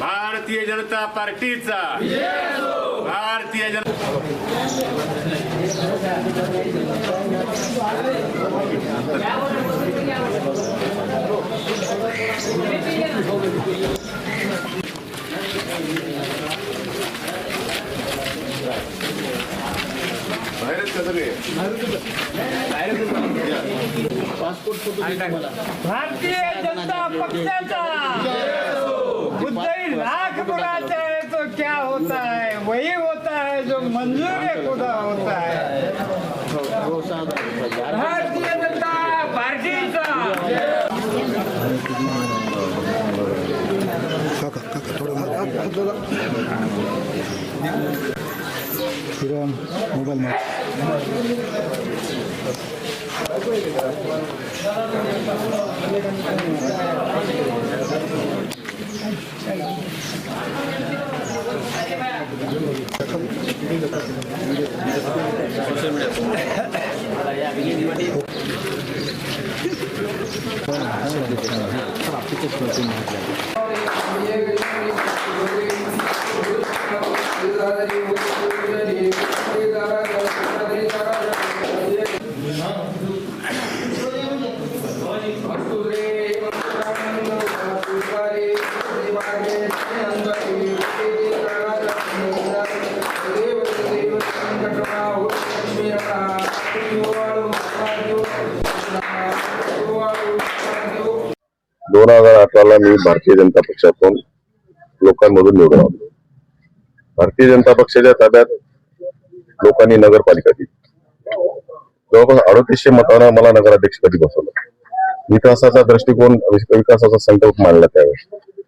भारतीय जनता पार्टीचा. भारतीय जनता बाहेरच का भारतीय जनता पक्षाचा. लाख बुलाते हैं तो क्या होता है वही होता है जो मंजूर है खुदा होता है भारतीय जनता पार्टीचा. श्रीराम मोबाईल मॅच दोन हजार अठराला मी भारतीय जनता पक्षातून लोकांमधून निवडून आलो भारतीय जनता पक्षाच्या ताब्यात लोकांनी नगरपालिका दिली जवळपास अडतीसशे मतांना मला नगराध्यक्षपदी बसवलं. विकासाचा दृष्टिकोन विकासाचा संकल्प मांडला त्यावेळेस.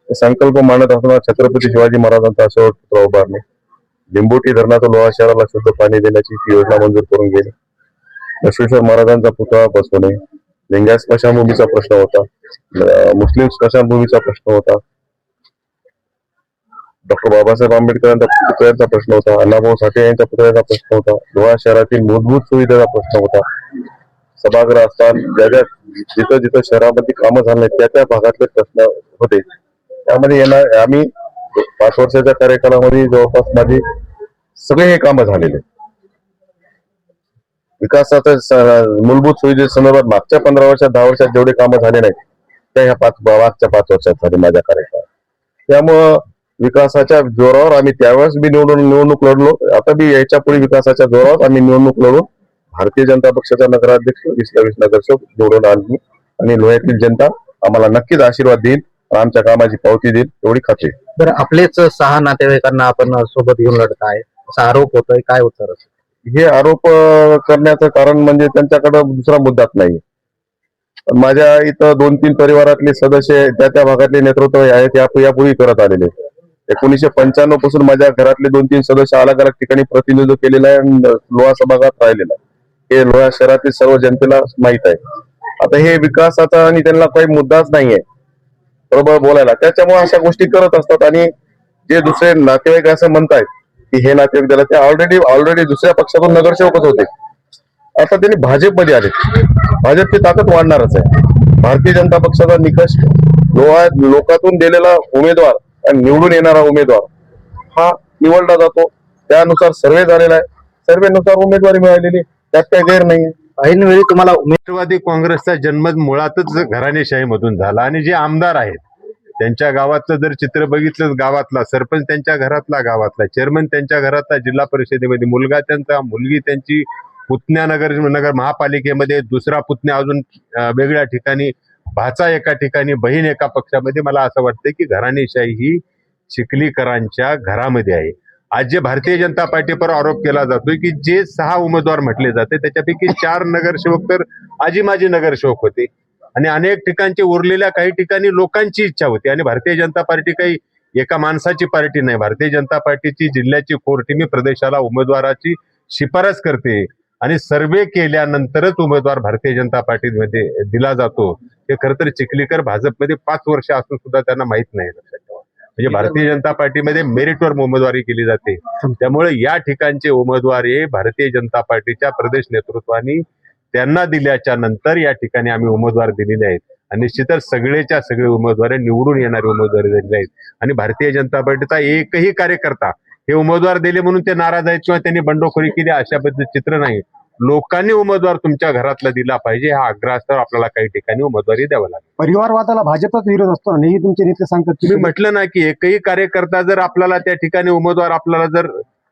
ते संकल्प मांडत असताना छत्रपती शिवाजी महाराजांचा अशोक पुतळा उभारणे लिंबोटी धरणाचं लोहा शहराला शुद्ध पाणी देण्याची ती योजना मंजूर करून गेली. बसवेश्वर महाराजांचा पुतळा बसवणे. लिंगायत स्मशानभूमीचा प्रश्न होता? मुस्लिम स्मशानभूमीचा प्रश्न होता? डॉक्टर बाबासाहेब आंबेडकरांचा पुतळ्याचा प्रश्न होता अण्णाभाऊ साठे यांच्या पुतळ्याचा प्रश्न होता धुळा शहरातील मूलभूत सुविधेचा प्रश्न होता. सभागृह असताना ज्या ज्या जिथं जिथं शहरामध्ये कामं झाले त्या त्या भागातले प्रश्न होते. त्यामध्ये येणार आम्ही पाच वर्षाच्या कार्यकालामध्ये जवळपास माझी सगळे हे कामं झालेले. आहेत. विकासाच्या मूलभूत सुविधेसंदर्भात मागच्या पंधरा वर्षात दहा वर्षात जेवढे कामं झाले नाहीत त्या ह्या पाच मागच्या पाच वर्षात झाले माझ्या कार्यकाळात. त्यामुळं विकासाच्या जोरावर आम्ही त्यावेळेस बी निवडून निवडणूक लढलो. आता बी याच्यापुढे विकासाच्या जोरावर आम्ही निवडणूक लढून भारतीय जनता पक्षाचा नगराध्यक्ष वीसला नगरसेवक निवडून आणली. आणि लोह्यातील जनता आम्हाला नक्कीच आशीर्वाद देईल आमच्या कामाची पावती देईल एवढी खात्री तर आपलेच सहा नातेवाईकांना आपण सोबत घेऊन लढत आहे. असा आरोप होतोय. काय उत्तर असेल? हे आरोप करण्याचं कारण म्हणजे त्यांच्याकडे दुसरा मुद्दाच नाही माझ्या इथं दोन तीन परिवारातले सदस्य त्या त्या भागातले नेतृत्व आहेत यापूर्वी करत आलेले एकोणीशे पंच्याण्णवपासून माझ्या घरातले दोन तीन सदस्य अलग अलग ठिकाणी प्रतिनिधित्व केलेलं आहे आणि लोहा सभागात राहिलेलं आहे. हे लोहा शहरातील सर्व जनतेला माहीत आहे. आता हे विकासाचा आणि त्यांना काही मुद्दाच नाहीये. बरोबर बोलायला. त्याच्यामुळे अशा गोष्टी करत असतात आणि जे दुसरे नातेवाईक असं म्हणतायत की हे नातेवाईक त्याला ते ऑलरेडी ऑलरेडी दुसऱ्या पक्षातून नगरसेवकच होते. आता त्यांनी भाजपमध्ये आले भाजपची ताकद वाढणारच आहे. भारतीय जनता पक्षाचा निकष लोहा लोकातून दिलेला उमेदवार आणि निवडून येणारा उमेदवार हा निवडला जातो. त्यानुसार सर्वे झालेला आहे. सर्वेनुसार उमेदवारी मिळालेली त्यात काही गैर नाहीये. ऐनवेळी तुम्हाला राष्ट्रवादी काँग्रेसचा जन्म मुळातच घराणेशाहीमधून झाला आणि जे आमदार आहेत त्यांच्या गावातलं जर चित्र बघितलं गावातला सरपंच त्यांच्या घरातला गावातला चेअरमन त्यांच्या घरातला जिल्हा परिषदेमध्ये मुलगा त्यांचा मुलगी त्यांची पुतण्या नगर नगर महापालिकेमध्ये दुसरा पुतण्या अजून वेगळ्या ठिकाणी भाचा एका ठिकाणी बहीण एका पक्षामध्ये मला असं वाटतं की घराणेशाही ही चिखलीकरांच्या घरामध्ये आहे. आज जे भारतीय जनता पार्टीवर आरोप केला जातोय की जे सहा उमेदवार म्हटले जाते त्याच्यापैकी चार नगरसेवक तर आजी माजी नगरसेवक होते. आणि अनेक ठिकाणचे उरलेल्या काही ठिकाणी लोकांची इच्छा होती. आणि भारतीय जनता पार्टी काही एका माणसाची पार्टी नाही. भारतीय जनता पार्टीची जिल्ह्याची कोर टीम ही प्रदेशाला उमेदवाराची शिफारस करते आणि सर्वे केल्यानंतरच उमेदवार भारतीय जनता पार्टीमध्ये दिला जातो. हे खरं तर चिखलीकर भाजपमध्ये पाच वर्ष असून सुद्धा त्यांना माहीत नाही लक्षात ठेवा. म्हणजे भारतीय जनता पार्टीमध्ये मेरिटवर उमेदवारी केली जाते. त्यामुळे या ठिकाणचे उमेदवार हे भारतीय जनता पार्टीच्या प्रदेश नेतृत्वाने त्यांना दिल्याच्या नंतर या ठिकाणी आम्ही उमेदवार दिलेले आहेत. आणि निश्चितच सगळेच्या सगळे उमेदवार निवडून येणारे उमेदवार झालेले आहेत. आणि भारतीय जनता पार्टीचा एकही कार्यकर्ता हे उमेदवार दिले म्हणून ते नाराज आहेत किंवा त्यांनी बंडखोरी केली अशा पद्धतीचं चित्र नाही. लोकांनी उमेदवार तुमच्या घरातला दिला पाहिजे हा आग्रहास्तव आपल्याला काही ठिकाणी उमेदवारी द्यावं लागेल. परिवारवादाला भाजपचाच विरोध असतो नेहमी तुमचे नेते सांगतात तुम्ही म्हटलं ना की एकही कार्यकर्ता जर आपल्याला त्या ठिकाणी उमेदवार आपल्याला जर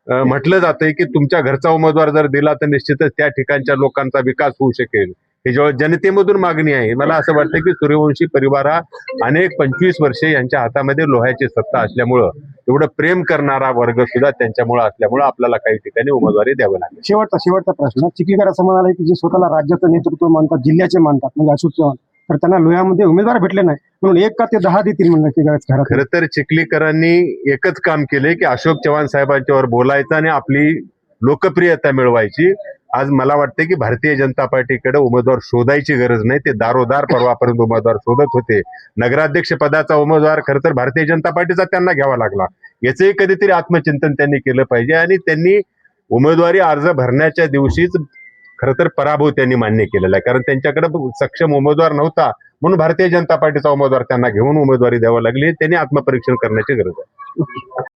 म्हटलं जातंय की तुमच्या घरचा उमेदवार जर दिला तर निश्चितच त्या ठिकाणच्या लोकांचा विकास होऊ शकेल. हे जेव्हा जनतेमधून मागणी आहे मला असं वाटतं की सूर्यवंशी परिवार हा अनेक पंचवीस वर्षे यांच्या हातामध्ये लोह्याची सत्ता असल्यामुळं एवढं प्रेम करणारा वर्ग सुद्धा त्यांच्यामुळे असल्यामुळं आपल्याला काही ठिकाणी उमेदवारी द्यावं लागेल. शेवटचा शेवटचा प्रश्न. चिखलीकर असं म्हणाले की जे स्वतःला राज्याचं नेतृत्व मानतात जिल्ह्याचे मानतात म्हणजे अशोक चव्हाण तर त्यांना लोह्यामध्ये उमेदवार भेटले नाही म्हणून एक का ते दहा देतील म्हणलं की घरात खरं तर चिखलीकरांनी एकच काम केले की अशोक चव्हाण साहेबांच्यावर बोलायचं आणि आपली लोकप्रियता मिळवायची. आज मला वाटतं की भारतीय जनता पार्टीकडे उमेदवार शोधायची गरज नाही. ते दारोदार परवापर्यंत उमेदवार शोधत होते. नगराध्यक्ष पदाचा उमेदवार खरं तर भारतीय जनता पार्टीचा त्यांना घ्यावा लागला. याचंही कधीतरी आत्मचिंतन त्यांनी केलं पाहिजे आणि त्यांनी उमेदवारी अर्ज भरण्याच्या दिवशीच खरं तर पराभव त्यांनी मान्य केलेला आहे. कारण त्यांच्याकडे सक्षम उमेदवार नव्हता. म्हणून भारतीय जनता पार्टीचा उमेदवार त्यांना घेऊन उमेदवारी द्यावी लागली. त्यांनी आत्मपरीक्षण करण्याची गरज आहे.